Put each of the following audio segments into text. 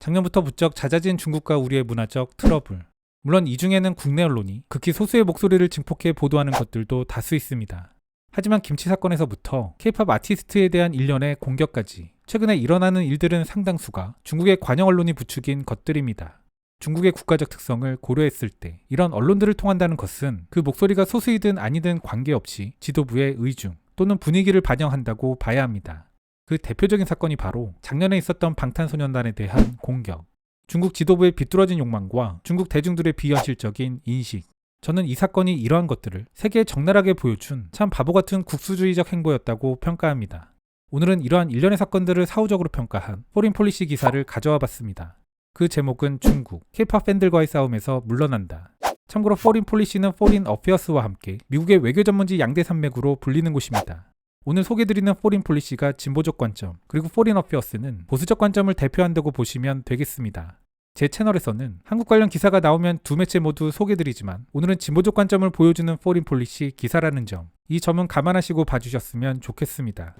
작년부터 부쩍 잦아진 중국과 우리의 문화적 트러블. 물론 이 중에는 국내 언론이 극히 소수의 목소리를 증폭해 보도하는 것들도 다수 있습니다. 하지만 김치 사건에서부터 케이팝 아티스트에 대한 일련의 공격까지 최근에 일어나는 일들은 상당수가 중국의 관영 언론이 부추긴 것들입니다. 중국의 국가적 특성을 고려했을 때 이런 언론들을 통한다는 것은 그 목소리가 소수이든 아니든 관계없이 지도부의 의중 또는 분위기를 반영한다고 봐야 합니다. 그 대표적인 사건이 바로 작년에 있었던 방탄소년단에 대한 공격. 중국 지도부의 비뚤어진 욕망과 중국 대중들의 비현실적인 인식. 저는 이 사건이 이러한 것들을 세계에 적나라하게 보여준 참 바보 같은 국수주의적 행보였다고 평가합니다. 오늘은 이러한 일련의 사건들을 사후적으로 평가한 포린 폴리시 기사를 가져와 봤습니다. 그 제목은 중국, 케이팝 팬들과의 싸움에서 물러난다. 참고로 포린 폴리시는 포린 어피어스와 함께 미국의 외교 전문지 양대 산맥으로 불리는 곳입니다. 오늘 소개드리는 포린 폴리시가 진보적 관점, 그리고 포린 어피어스는 보수적 관점을 대표한다고 보시면 되겠습니다. 제 채널에서는 한국 관련 기사가 나오면 두 매체 모두 소개드리지만 오늘은 진보적 관점을 보여주는 포린 폴리시 기사라는 점, 이 점은 감안하시고 봐주셨으면 좋겠습니다.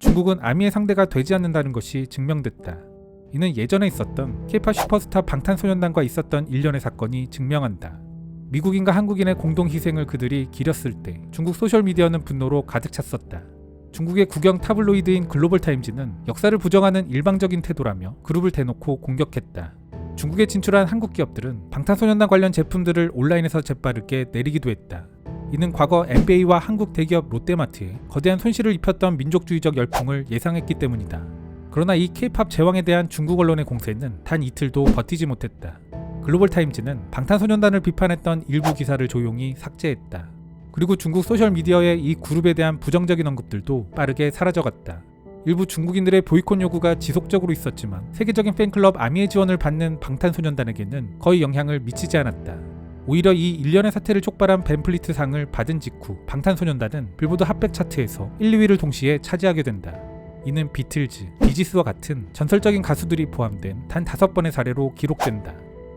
중국은 아미의 상대가 되지 않는다는 것이 증명됐다. 이는 예전에 있었던 케이팝 슈퍼스타 방탄소년단과 있었던 일련의 사건이 증명한다. 미국인과 한국인의 공동 희생을 그들이 기렸을 때 중국 소셜미디어는 분노로 가득 찼었다. 중국의 국영 타블로이드인 글로벌 타임즈는 역사를 부정하는 일방적인 태도라며 그룹을 대놓고 공격했다. 중국에 진출한 한국 기업들은 방탄소년단 관련 제품들을 온라인에서 재빠르게 내리기도 했다. 이는 과거 NBA와 한국 대기업 롯데마트에 거대한 손실을 입혔던 민족주의적 열풍을 예상했기 때문이다. 그러나 이 케이팝 제왕에 대한 중국 언론의 공세는 단 이틀도 버티지 못했다. 글로벌 타임즈는 방탄소년단을 비판했던 일부 기사를 조용히 삭제했다. 그리고 중국 소셜미디어의 이 그룹에 대한 부정적인 언급들도 빠르게 사라져갔다. 일부 중국인들의 보이콧 요구가 지속적으로 있었지만 세계적인 팬클럽 아미의 지원을 받는 방탄소년단에게는 거의 영향을 미치지 않았다. 오히려 이 일련의 사태를 촉발한 벤플리트 상을 받은 직후 방탄소년단은 빌보드 핫백 차트에서 1, 2위를 동시에 차지하게 된다. 이는 비틀즈, 비지스와 같은 전설적인 가수들이 포함된 단 다섯 번의 사례로 기록된다.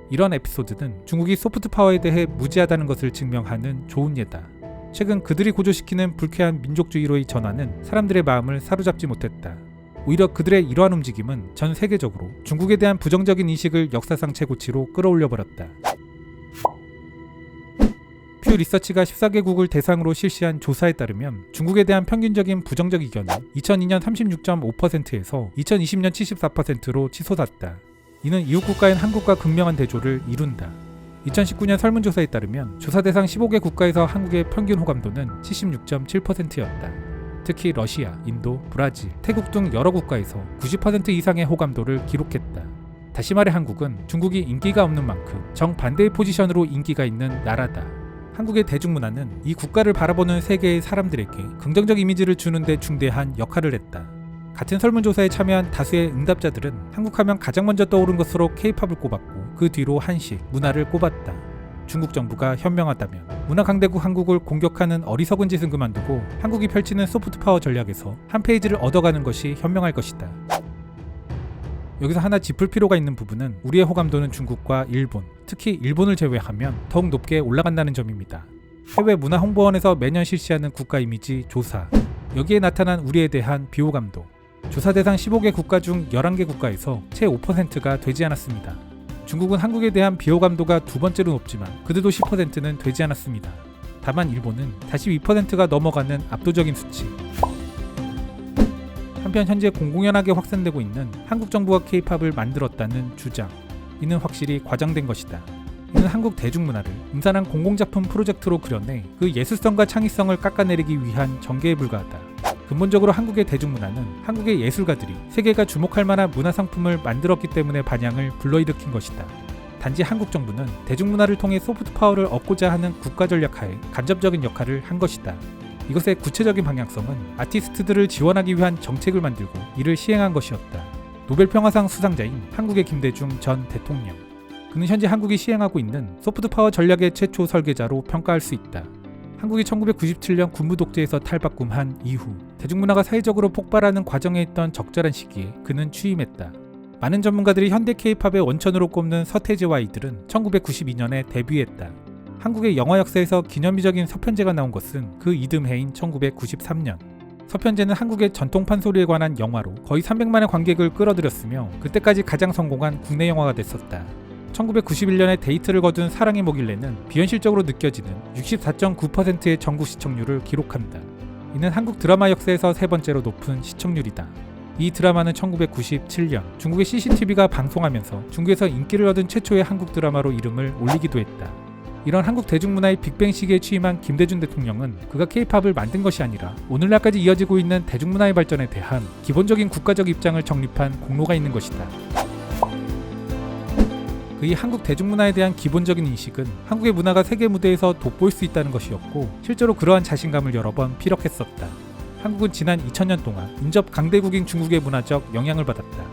이런 에피소드는 중국이 소프트 파워에 대해 무지하다는 것을 증명하는 좋은 예다. 최근 그들이 고조시키는 불쾌한 민족주의로의 전환은 사람들의 마음을 사로잡지 못했다. 오히려 그들의 이러한 움직임은 전 세계적으로 중국에 대한 부정적인 인식을 역사상 최고치로 끌어올려 버렸다. 퓨 리서치가 14개국을 대상으로 실시한 조사에 따르면 중국에 대한 평균적인 부정적 의견은 2002년 36.5%에서 2020년 74%로 치솟았다. 이는 이웃 국가인 한국과 극명한 대조를 이룬다. 2019년 설문조사에 따르면 조사 대상 15개 국가에서 한국의 평균 호감도는 76.7%였다. 특히 러시아, 인도, 브라질, 태국 등 여러 국가에서 90% 이상의 호감도를 기록했다. 다시 말해 한국은 중국이 인기가 없는 만큼 정반대의 포지션으로 인기가 있는 나라다. 한국의 대중문화는 이 국가를 바라보는 세계의 사람들에게 긍정적 이미지를 주는데 중대한 역할을 했다. 같은 설문조사에 참여한 다수의 응답자들은 한국하면 가장 먼저 떠오른 것으로 케이팝을 꼽았고 그 뒤로 한식, 문화를 꼽았다. 중국 정부가 현명하다면 문화 강대국 한국을 공격하는 어리석은 짓은 그만두고 한국이 펼치는 소프트 파워 전략에서 한 페이지를 얻어가는 것이 현명할 것이다. 여기서 하나 짚을 필요가 있는 부분은 우리의 호감도는 중국과 일본, 특히 일본을 제외하면 더욱 높게 올라간다는 점입니다. 해외 문화 홍보원에서 매년 실시하는 국가 이미지 조사. 여기에 나타난 우리에 대한 비호감도. 조사 대상 15개 국가 중 11개 국가에서 채 5%가 되지 않았습니다. 중국은 한국에 대한 비호감도가 두 번째로 높지만 그래도 10%는 되지 않았습니다. 다만 일본은 다시 2%가 넘어가는 압도적인 수치. 한편 현재 공공연하게 확산되고 있는 한국 정부가 케이팝을 만들었다는 주장. 이는 확실히 과장된 것이다. 이는 한국 대중문화를 음산한 공공작품 프로젝트로 그려내 그 예술성과 창의성을 깎아내리기 위한 전개에 불과하다. 근본적으로 한국의 대중문화는 한국의 예술가들이 세계가 주목할 만한 문화상품을 만들었기 때문에 반향을 불러일으킨 것이다. 단지 한국 정부는 대중문화를 통해 소프트 파워를 얻고자 하는 국가 전략하에 간접적인 역할을 한 것이다. 이것의 구체적인 방향성은 아티스트들을 지원하기 위한 정책을 만들고 이를 시행한 것이었다. 노벨 평화상 수상자인 한국의 김대중 전 대통령. 그는 현재 한국이 시행하고 있는 소프트 파워 전략의 최초 설계자로 평가할 수 있다. 한국이 1997년 군부 독재에서 탈바꿈한 이후 대중문화가 사회적으로 폭발하는 과정에 있던 적절한 시기에 그는 취임했다. 많은 전문가들이 현대 케이팝의 원천으로 꼽는 서태지와 이들은 1992년에 데뷔했다. 한국의 영화 역사에서 기념비적인 서편제가 나온 것은 그 이듬해인 1993년. 서편제는 한국의 전통 판소리에 관한 영화로 거의 300만의 관객을 끌어들였으며 그때까지 가장 성공한 국내 영화가 됐었다. 1991년에 데이트를 거둔 사랑의 뭐길래는 비현실적으로 느껴지는 64.9%의 전국 시청률을 기록한다. 이는 한국 드라마 역사에서 세 번째로 높은 시청률이다. 이 드라마는 1997년 중국의 CCTV가 방송하면서 중국에서 인기를 얻은 최초의 한국 드라마로 이름을 올리기도 했다. 이런 한국 대중문화의 빅뱅 시기에 취임한 김대중 대통령은 그가 케이팝을 만든 것이 아니라 오늘날까지 이어지고 있는 대중문화의 발전에 대한 기본적인 국가적 입장을 정립한 공로가 있는 것이다. 그의 한국 대중문화에 대한 기본적인 인식은 한국의 문화가 세계 무대에서 돋보일 수 있다는 것이었고 실제로 그러한 자신감을 여러 번 피력했었다. 한국은 지난 2000년 동안 인접 강대국인 중국의 문화적 영향을 받았다.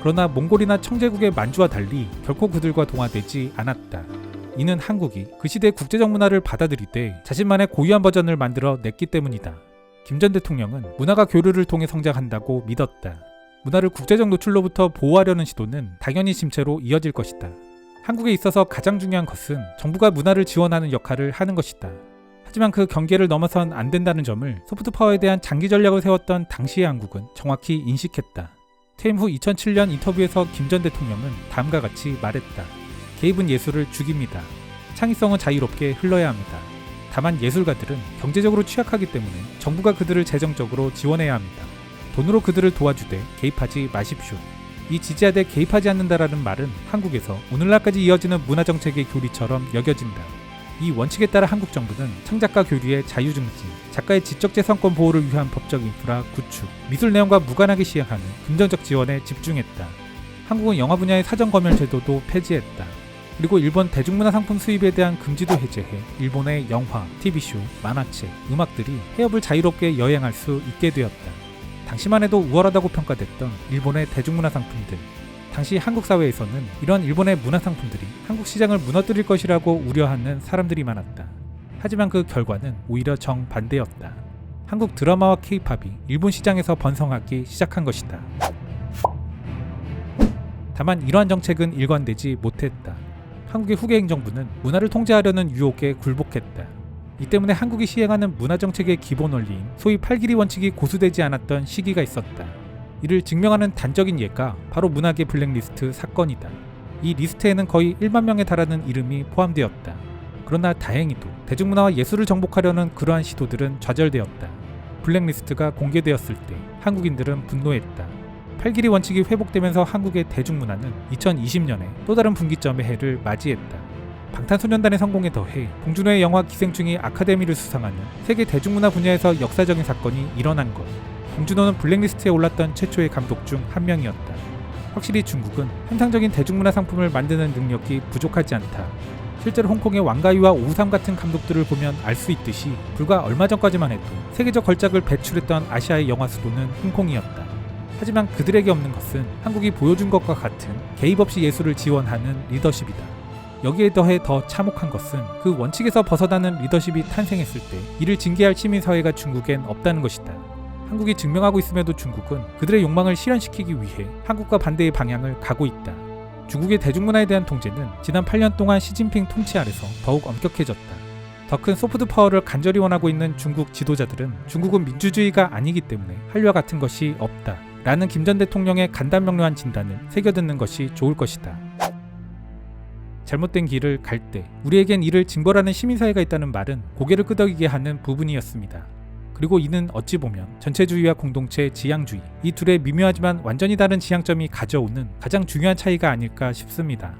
그러나 몽골이나 청제국의 만주와 달리 결코 그들과 동화되지 않았다. 이는 한국이 그 시대의 국제적 문화를 받아들이되 자신만의 고유한 버전을 만들어 냈기 때문이다. 김 전 대통령은 문화가 교류를 통해 성장한다고 믿었다. 문화를 국제적 노출로부터 보호하려는 시도는 당연히 침체로 이어질 것이다. 한국에 있어서 가장 중요한 것은 정부가 문화를 지원하는 역할을 하는 것이다. 하지만 그 경계를 넘어선 안 된다는 점을 소프트 파워에 대한 장기 전략을 세웠던 당시의 한국은 정확히 인식했다. 퇴임 후 2007년 인터뷰에서 김 전 대통령은 다음과 같이 말했다. 개입은 예술을 죽입니다. 창의성은 자유롭게 흘러야 합니다. 다만 예술가들은 경제적으로 취약하기 때문에 정부가 그들을 재정적으로 지원해야 합니다. 돈으로 그들을 도와주되 개입하지 마십시오. 이 지지하되 개입하지 않는다라는 말은 한국에서 오늘날까지 이어지는 문화 정책의 교리처럼 여겨진다. 이 원칙에 따라 한국 정부는 창작가 교류의 자유 증진, 작가의 지적재산권 보호를 위한 법적 인프라 구축, 미술 내용과 무관하게 시행하는 긍정적 지원에 집중했다. 한국은 영화 분야의 사전 검열 제도도 폐지했다. 그리고 일본 대중문화 상품 수입에 대한 금지도 해제해 일본의 영화, TV쇼, 만화책, 음악들이 해협을 자유롭게 여행할 수 있게 되었다. 당시만 해도 우월하다고 평가됐던 일본의 대중문화 상품들. 당시 한국 사회에서는 이런 일본의 문화 상품들이 한국 시장을 무너뜨릴 것이라고 우려하는 사람들이 많았다. 하지만 그 결과는 오히려 정반대였다. 한국 드라마와 케이팝이 일본 시장에서 번성하기 시작한 것이다. 다만 이러한 정책은 일관되지 못했다. 한국의 후계 행정부는 문화를 통제하려는 유혹에 굴복했다. 이 때문에 한국이 시행하는 문화 정책의 기본 원리인 소위 팔길이 원칙이 고수되지 않았던 시기가 있었다. 이를 증명하는 단적인 예가 바로 문화계 블랙리스트 사건이다. 이 리스트에는 거의 1만 명에 달하는 이름이 포함되었다. 그러나 다행히도 대중문화와 예술을 정복하려는 그러한 시도들은 좌절되었다. 블랙리스트가 공개되었을 때 한국인들은 분노했다. 팔길이 원칙이 회복되면서 한국의 대중문화는 2020년에 또 다른 분기점의 해를 맞이했다. 방탄소년단의 성공에 더해 봉준호의 영화 기생충이 아카데미를 수상하는 세계 대중문화 분야에서 역사적인 사건이 일어난 것. 봉준호는 블랙리스트에 올랐던 최초의 감독 중 한 명이었다. 확실히 중국은 환상적인 대중문화 상품을 만드는 능력이 부족하지 않다. 실제로 홍콩의 왕가위와 오삼 같은 감독들을 보면 알 수 있듯이 불과 얼마 전까지만 해도 세계적 걸작을 배출했던 아시아의 영화 수도는 홍콩이었다. 하지만 그들에게 없는 것은 한국이 보여준 것과 같은 개입 없이 예술을 지원하는 리더십이다. 여기에 더해 더 참혹한 것은 그 원칙에서 벗어나는 리더십이 탄생했을 때 이를 징계할 시민사회가 중국엔 없다는 것이다. 한국이 증명하고 있음에도 중국은 그들의 욕망을 실현시키기 위해 한국과 반대의 방향을 가고 있다. 중국의 대중문화에 대한 통제는 지난 8년 동안 시진핑 통치 아래서 더욱 엄격해졌다. 더 큰 소프트 파워를 간절히 원하고 있는 중국 지도자들은 중국은 민주주의가 아니기 때문에 한류와 같은 것이 없다. 라는 김 전 대통령의 간단 명료한 진단을 새겨듣는 것이 좋을 것이다. 잘못된 길을 갈 때 우리에겐 이를 징벌하는 시민사회가 있다는 말은 고개를 끄덕이게 하는 부분이었습니다. 그리고 이는 어찌 보면 전체주의와 공동체 지향주의 이 둘의 미묘하지만 완전히 다른 지향점이 가져오는 가장 중요한 차이가 아닐까 싶습니다.